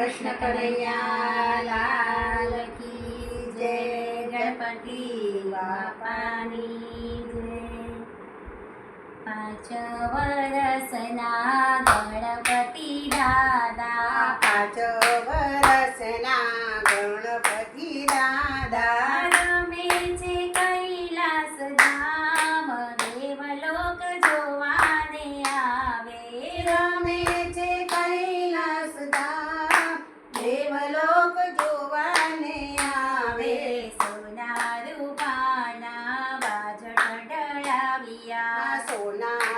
કૃષ્ણ કનૈયા લાલ કી જય, ગણપતિ બાપાની જય. પાંચ વરસના ગણપતિ દાદા. પાંચ વરસના ગણપતિ દાદા.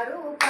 Garupa.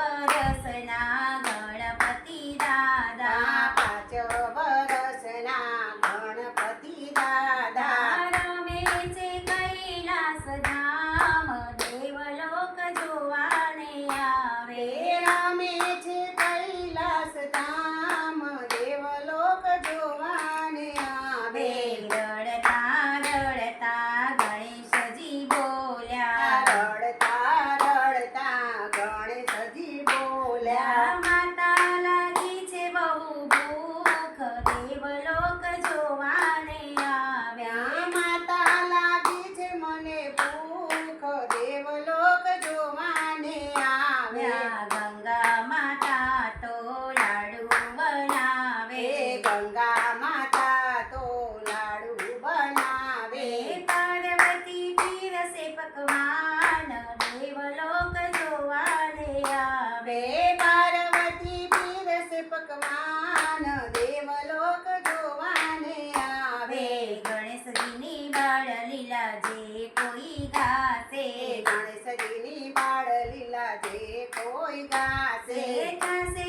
ની બાળ લીલા જે કોઈ ગાશે ગણેશજીની બાળ લીલા જે કોઈ ગાશે ગાશે